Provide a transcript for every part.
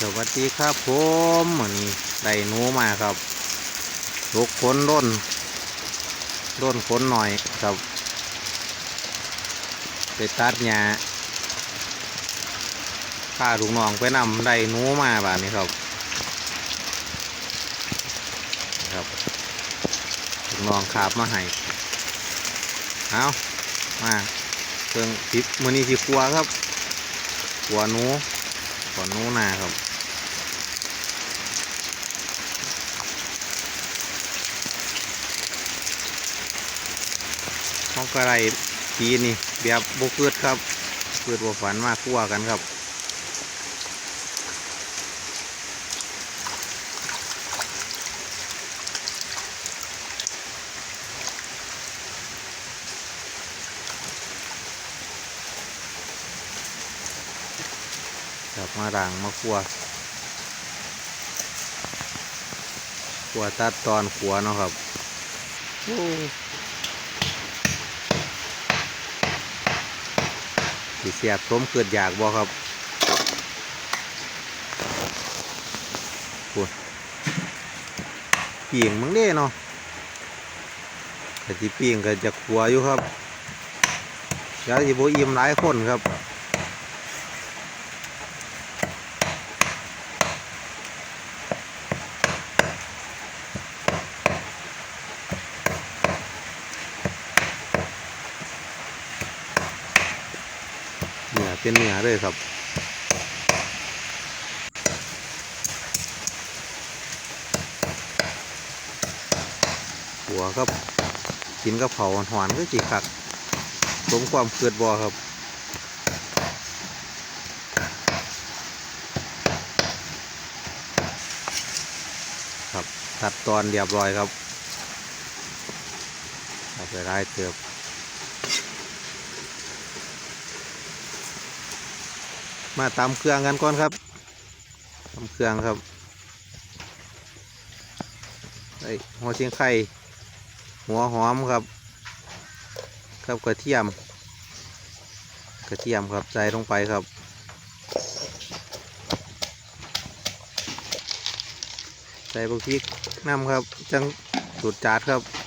สวัสดีครับผมเหมือนได้หนูมาครับลูกขนร่นร่นขนหน่อยครับ ไปตัดหญ้าข้าลูกน้องไปนำได้หนูมาแบบนี้ครับครับลูกน้องขาบมาให้เอามาเครื่องทิปมือนี้สิครัวครับครัวหนู ก้อนนูนาครับเขาก็ไรทีนี่แบบบุเกิดครับเกิดบ่ฝันมากกลัวกันครับ ครับมาด่างมาคั่วคั่วตัดตอนขัวเนาะครับสิเสียบสมเกิดอยากบ่ครับปวดปีงมึงเด้เนาะแต่ที่ปีงก็จะขัวอยู่ครับยาสิบอิ่มหลายคนครับ เนื้อเป็นเนื้อเลยครับหัวครับกินกับเผาหวานๆก็จีคักสมความเกิดบอครับครับตัดตอนเรียบร้อยครับเอาไปไล่เติบ มาตำเครื่องกันก่อนครับตำเครื่องครับไอหัวเชียงไข่หัวหอมครับครับกระเทียม กระเทียมครับใส่ลงไปครับใส่บักพริกน้ำครับจังสูตรจาดครับ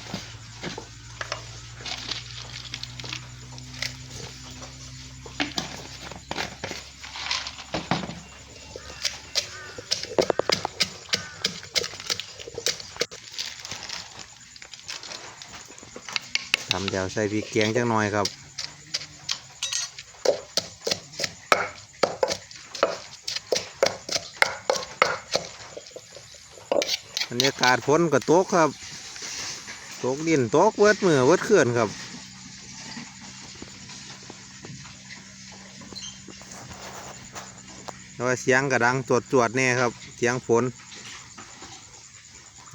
ทำเดี๋ยวใส่พริกแกงจังหน่อยครับบรรยากาศฝนก็ตกครับโตกดินโตกเวิดมือเวิดเขื่อนครับแล้วเสียงกระดังตรวจจวดๆแน่ครับ เสียงฝน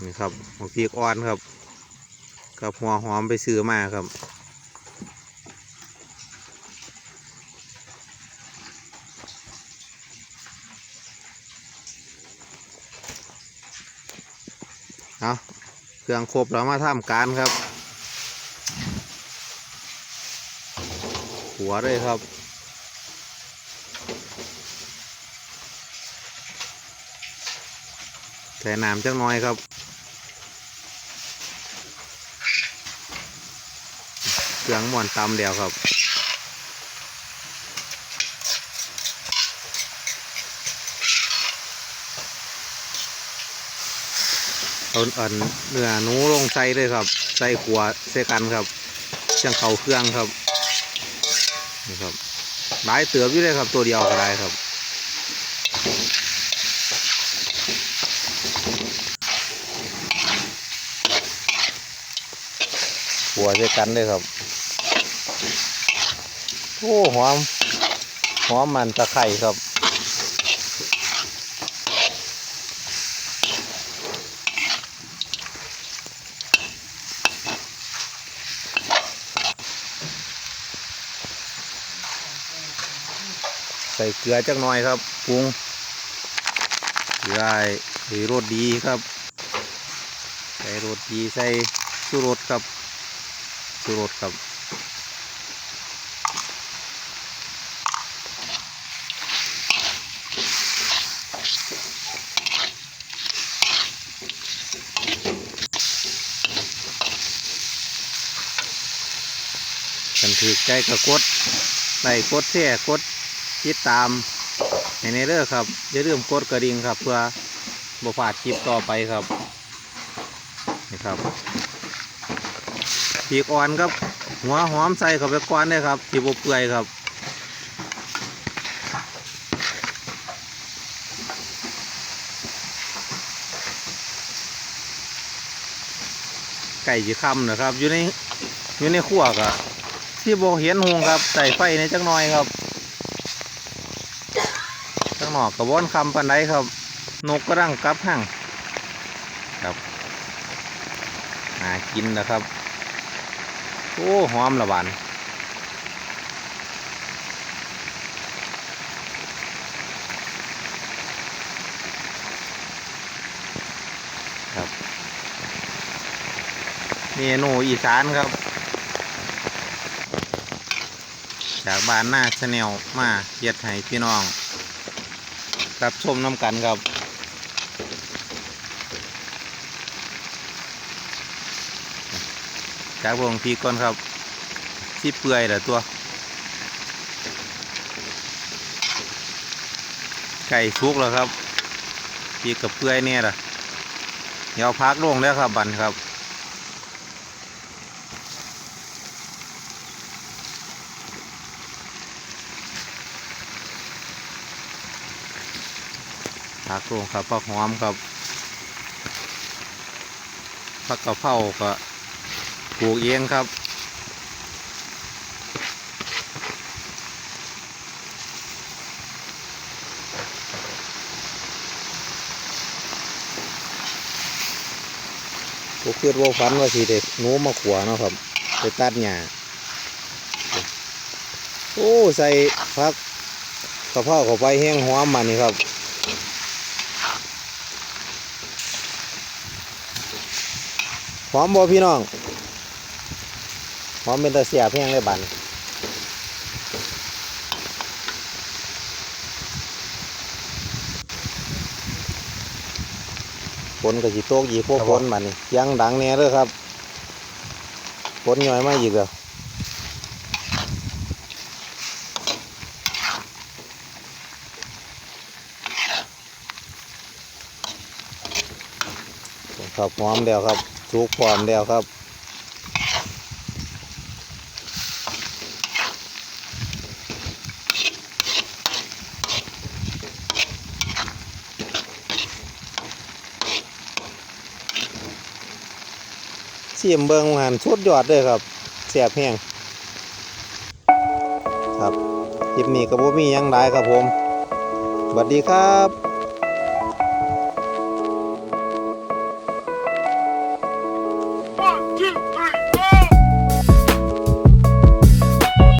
นี่ครับหัวพริกอ่อนครับ กับหัวหอมไปซื้อมาครับเอาเครื่องครบแล้วมาทำการครับ หัวเลยครับใส่น้ำจังน้อยครับ เค รื่องม่วนตำเดียวครับเอาอันเนื้อหนูลงใส่เลยครับ ใส่ขัวใส่กันครับจังเขาเครื่องครับนี่ครับหลายเตือบอยู่เลยครับ ตัวเดียวก็ได้ครับขัวใส่กันเลยครับ โอ้หอมหอมมันตะไคร่ครับใส่เกลือจักหน่อยครับปรุงได้ใส่รสดีครับ ใส่รสดีใส่ชูรสครับชูรสครับ ถือใจก็กดไลค์กดแชร์กดติดตามให้ในเด้อครับอย่าลืมกดกระดิ่งครับ เพื่อบ่พลาดคลิปต่อไปครับนี่ครับปีกอ่อนครับ หัวหอมใส่เข้าไปก่อนเลยครับที่บ่เปื่อยครับไก่จีคำนะครับ อยู่ในอยู่ในขั้วกะ ที่โบเห็นหงครับใส่ไฟในจักหน่อยครับจักหนอกกระว่อนคำปันไดครับ นกก็ดังกลับห้างครับหากินนะครับ โอ้หอมละบานครับเมนูอีสานครับ จากบ้านหน้าชาแนลมาเฮ็ดให้พี่น้อง รับชมน้ำกันครับจากวงพีก่อนครับที่เปื่อยแต่ตัว ไก่สุกแล้วครับพีกับเปื่อยเนี่ยล่ะเดี๋ยวพักลงแล้วครับบันครับ ผักลงครับผักหอมครับผักกะเพราก็ปลูกเองครับกเพื่อว่าฝันว่าสิเด็กนูมาขวาเนาะครับไปตัดหญ้าโอ้ใส่ผักกะเพราเข้าไปแห้งหอมมานี่ครับ หอมบ่พี่น้อง หอมเป็นตะเสียบแห้งเลยบันฝนกับสีโตกยีพวกฝนบันนี่ยังดังแน่เลยครับฝนย่อยมาอีกแล้วครับหอมแล้วครับ สุกพร้อมแล้วครับเสียมเบิงหันสุดยอดเลยครับเสียบแห้งครับคลิปนี้ก็บ่มียังหลายครับผมสวัสดีครับ